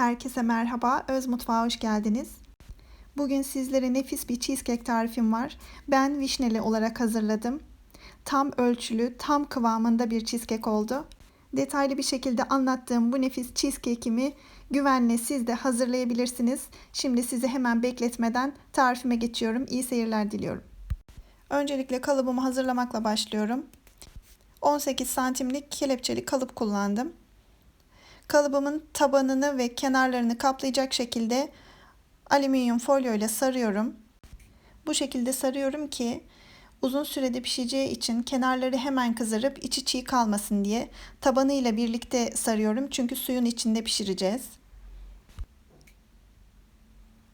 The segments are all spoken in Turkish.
Herkese merhaba, Öz Mutfağa hoş geldiniz. Bugün sizlere nefis bir cheesecake tarifim var. Ben vişneli olarak hazırladım. Tam ölçülü, tam kıvamında bir cheesecake oldu. Detaylı bir şekilde anlattığım bu nefis cheesecake'imi güvenle siz de hazırlayabilirsiniz. Şimdi sizi hemen bekletmeden tarifime geçiyorum. İyi seyirler diliyorum. Öncelikle kalıbımı hazırlamakla başlıyorum. 18 santimlik kelepçeli kalıp kullandım. Kalıbımın tabanını ve kenarlarını kaplayacak şekilde alüminyum folyo ile sarıyorum. Bu şekilde sarıyorum ki uzun sürede pişeceği için kenarları hemen kızarıp içi çiğ kalmasın diye tabanıyla birlikte sarıyorum. Çünkü suyun içinde pişireceğiz.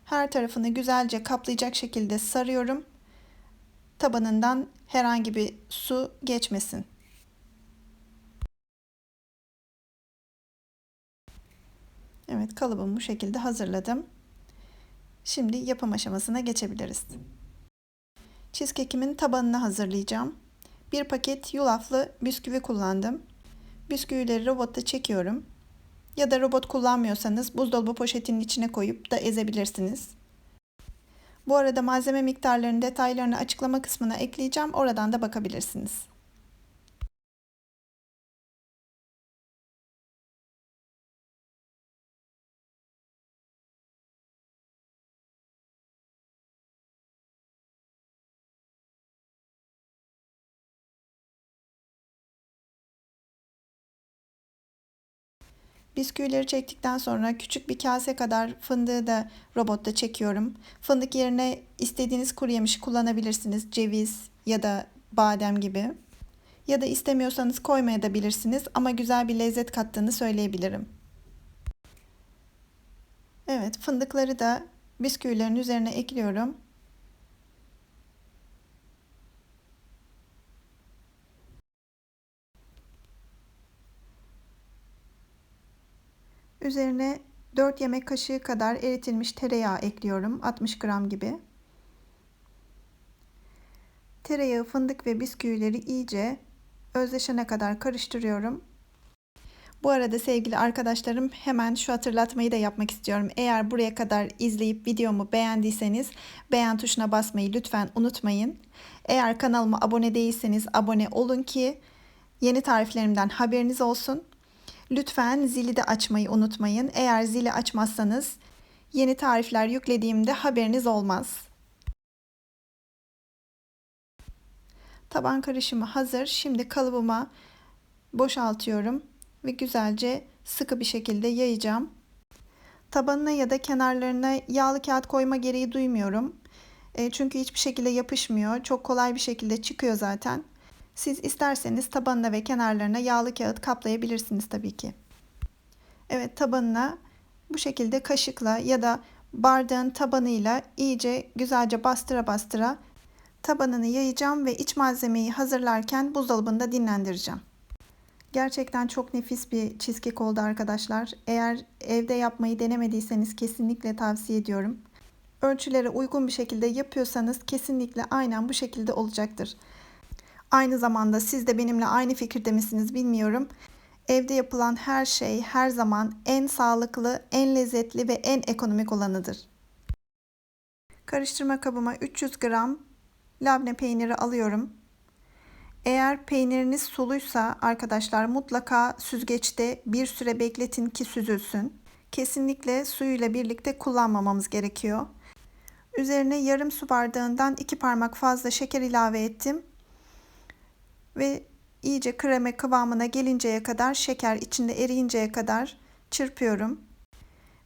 Her tarafını güzelce kaplayacak şekilde sarıyorum. Tabanından herhangi bir su geçmesin. Evet kalıbımı bu şekilde hazırladım. Şimdi yapım aşamasına geçebiliriz. Cheesecake'imin tabanını hazırlayacağım. Bir paket yulaflı bisküvi kullandım. Bisküvileri robotta çekiyorum. Ya da robot kullanmıyorsanız buzdolabı poşetinin içine koyup da ezebilirsiniz. Bu arada malzeme miktarlarının detaylarını açıklama kısmına ekleyeceğim. Oradan da bakabilirsiniz. Bisküvileri çektikten sonra küçük bir kase kadar fındığı da robotta çekiyorum. Fındık yerine istediğiniz kuru yemiş kullanabilirsiniz. Ceviz ya da badem gibi. Ya da istemiyorsanız koymayabilirsiniz ama güzel bir lezzet kattığını söyleyebilirim. Evet fındıkları da bisküvilerin üzerine ekliyorum. Üzerine 4 yemek kaşığı kadar eritilmiş tereyağı ekliyorum. 60 gram gibi. Tereyağı, fındık ve bisküvileri iyice özleşene kadar karıştırıyorum. Bu arada sevgili arkadaşlarım hemen şu hatırlatmayı da yapmak istiyorum. Eğer buraya kadar izleyip videomu beğendiyseniz beğen tuşuna basmayı lütfen unutmayın. Eğer kanalıma abone değilseniz abone olun ki yeni tariflerimden haberiniz olsun. Lütfen zili de açmayı unutmayın. Eğer zili açmazsanız yeni tarifler yüklediğimde haberiniz olmaz. Taban karışımı hazır. Şimdi kalıbıma boşaltıyorum ve güzelce sıkı bir şekilde yayacağım. Tabanına ya da kenarlarına yağlı kağıt koyma gereği duymuyorum. E, çünkü hiçbir şekilde yapışmıyor. Çok kolay bir şekilde çıkıyor zaten. Siz isterseniz tabanına ve kenarlarına yağlı kağıt kaplayabilirsiniz tabii ki. Evet tabanına bu şekilde kaşıkla ya da bardağın tabanıyla iyice güzelce bastıra bastıra tabanını yayacağım ve iç malzemeyi hazırlarken buzdolabında dinlendireceğim. Gerçekten çok nefis bir cheesecake oldu arkadaşlar. Eğer evde yapmayı denemediyseniz kesinlikle tavsiye ediyorum. Ölçülere uygun bir şekilde yapıyorsanız kesinlikle aynen bu şekilde olacaktır. Aynı zamanda siz de benimle aynı fikirde misiniz bilmiyorum. Evde yapılan her şey her zaman en sağlıklı, en lezzetli ve en ekonomik olanıdır. Karıştırma kabıma 300 gram labne peyniri alıyorum. Eğer peyniriniz suluysa arkadaşlar mutlaka süzgeçte bir süre bekletin ki süzülsün. Kesinlikle suyuyla birlikte kullanmamamız gerekiyor. Üzerine yarım su bardağından iki parmak fazla şeker ilave ettim ve iyice kreme kıvamına gelinceye kadar şeker içinde eriyinceye kadar çırpıyorum.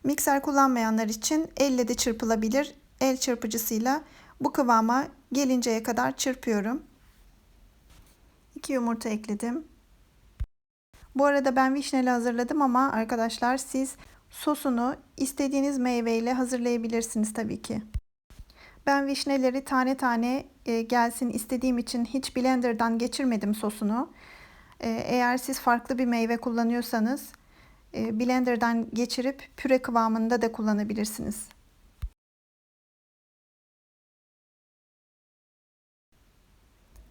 Mikser kullanmayanlar için elle de çırpılabilir. El çırpıcısıyla bu kıvama gelinceye kadar çırpıyorum. 2 yumurta ekledim. Bu arada ben vişneli hazırladım ama arkadaşlar siz sosunu istediğiniz meyveyle hazırlayabilirsiniz tabii ki. Ben vişneleri tane tane e, gelsin istediğim için hiç blenderdan geçirmedim sosunu. E, eğer siz farklı bir meyve kullanıyorsanız e, blenderdan geçirip püre kıvamında da kullanabilirsiniz.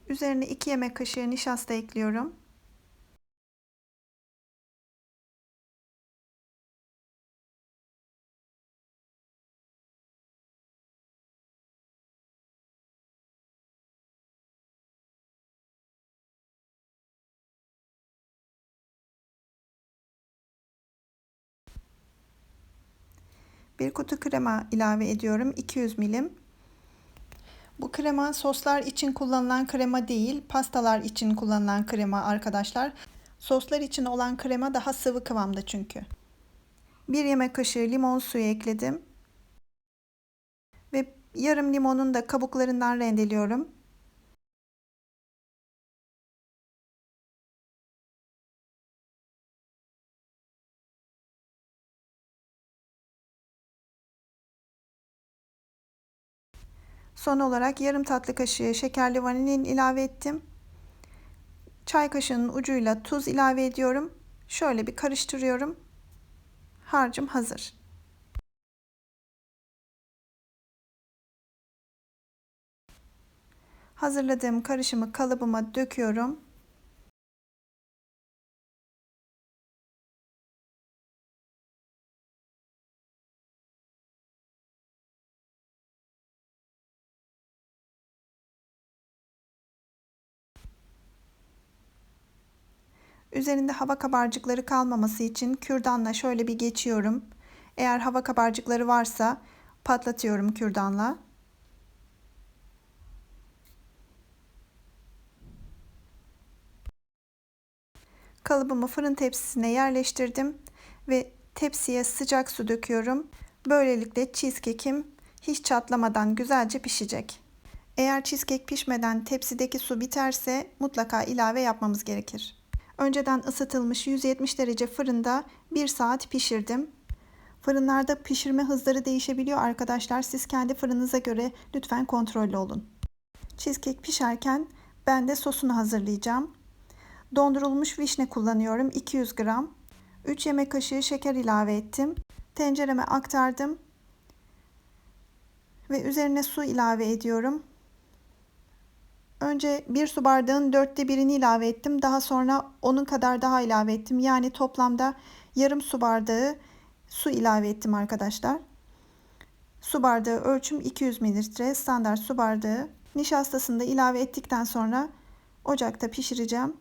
Üzerine 2 yemek kaşığı nişasta ekliyorum. Bir kutu krema ilave ediyorum. 200 milim. Bu krema soslar için kullanılan krema değil, pastalar için kullanılan krema arkadaşlar. Soslar için olan krema daha sıvı kıvamda çünkü. Bir yemek kaşığı limon suyu ekledim. Ve yarım limonun da kabuklarından rendeliyorum. Son olarak yarım tatlı kaşığı şekerli vanilin ilave ettim. Çay kaşığının ucuyla tuz ilave ediyorum. Şöyle bir karıştırıyorum. Harcım hazır. Hazırladığım karışımı kalıbıma döküyorum. Üzerinde hava kabarcıkları kalmaması için kürdanla şöyle bir geçiyorum. Eğer hava kabarcıkları varsa patlatıyorum kürdanla. Kalıbımı fırın tepsisine yerleştirdim ve tepsiye sıcak su döküyorum. Böylelikle cheesecake'im hiç çatlamadan güzelce pişecek. Eğer cheesecake pişmeden tepsideki su biterse mutlaka ilave yapmamız gerekir. Önceden ısıtılmış 170 derece fırında 1 saat pişirdim. Fırınlarda pişirme hızları değişebiliyor arkadaşlar. Siz kendi fırınıza göre lütfen kontrollü olun. Cheesecake pişerken ben de sosunu hazırlayacağım. Dondurulmuş vişne kullanıyorum 200 gram. 3 yemek kaşığı şeker ilave ettim. Tencereme aktardım. Ve üzerine su ilave ediyorum. Önce bir su bardağın dörtte birini ilave ettim. Daha sonra onun kadar daha ilave ettim. Yani toplamda yarım su bardağı su ilave ettim arkadaşlar. Su bardağı ölçüm 200 mililitre standart su bardağı. Nişastasını da ilave ettikten sonra ocakta pişireceğim.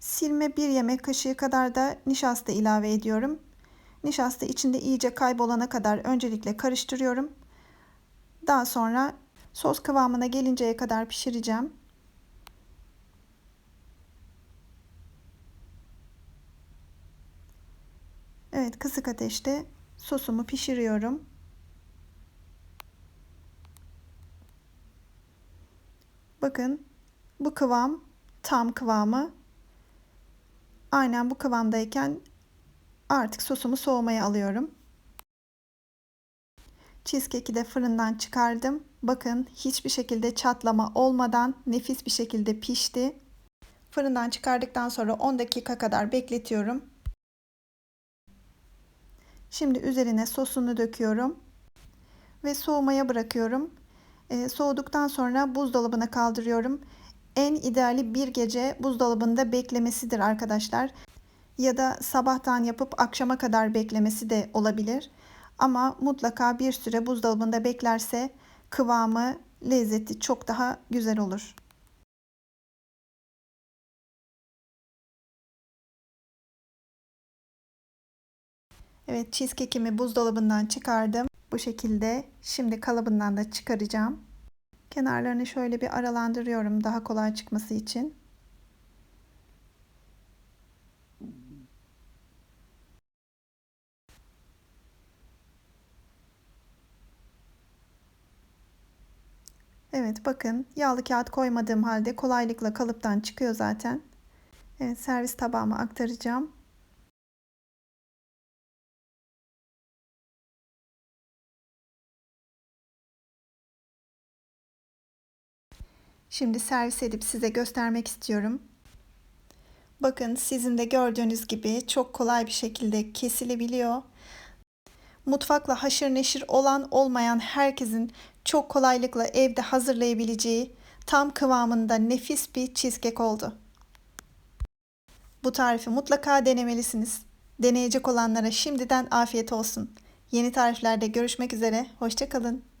Silme bir yemek kaşığı kadar da nişasta ilave ediyorum. Nişasta içinde iyice kaybolana kadar öncelikle karıştırıyorum. Daha sonra Sos kıvamına gelinceye kadar pişireceğim. Evet kısık ateşte sosumu pişiriyorum. Bakın bu kıvam tam kıvamı. Aynen bu kıvamdayken artık sosumu soğumaya alıyorum. Cheesecake'i de fırından çıkardım. Bakın hiçbir şekilde çatlama olmadan nefis bir şekilde pişti. Fırından çıkardıktan sonra 10 dakika kadar bekletiyorum. Şimdi üzerine sosunu döküyorum ve soğumaya bırakıyorum. Ee, soğuduktan sonra buzdolabına kaldırıyorum. En ideali bir gece buzdolabında beklemesidir arkadaşlar. Ya da sabahtan yapıp akşama kadar beklemesi de olabilir. Ama mutlaka bir süre buzdolabında beklerse kıvamı, lezzeti çok daha güzel olur. Evet cheesecake'imi buzdolabından çıkardım. Bu şekilde şimdi kalıbından da çıkaracağım. Kenarlarını şöyle bir aralandırıyorum daha kolay çıkması için. Evet bakın yağlı kağıt koymadığım halde kolaylıkla kalıptan çıkıyor zaten. Evet servis tabağıma aktaracağım. Şimdi servis edip size göstermek istiyorum. Bakın sizin de gördüğünüz gibi çok kolay bir şekilde kesilebiliyor. Mutfakla haşır neşir olan olmayan herkesin çok kolaylıkla evde hazırlayabileceği tam kıvamında nefis bir cheesecake oldu. Bu tarifi mutlaka denemelisiniz. Deneyecek olanlara şimdiden afiyet olsun. Yeni tariflerde görüşmek üzere. Hoşçakalın.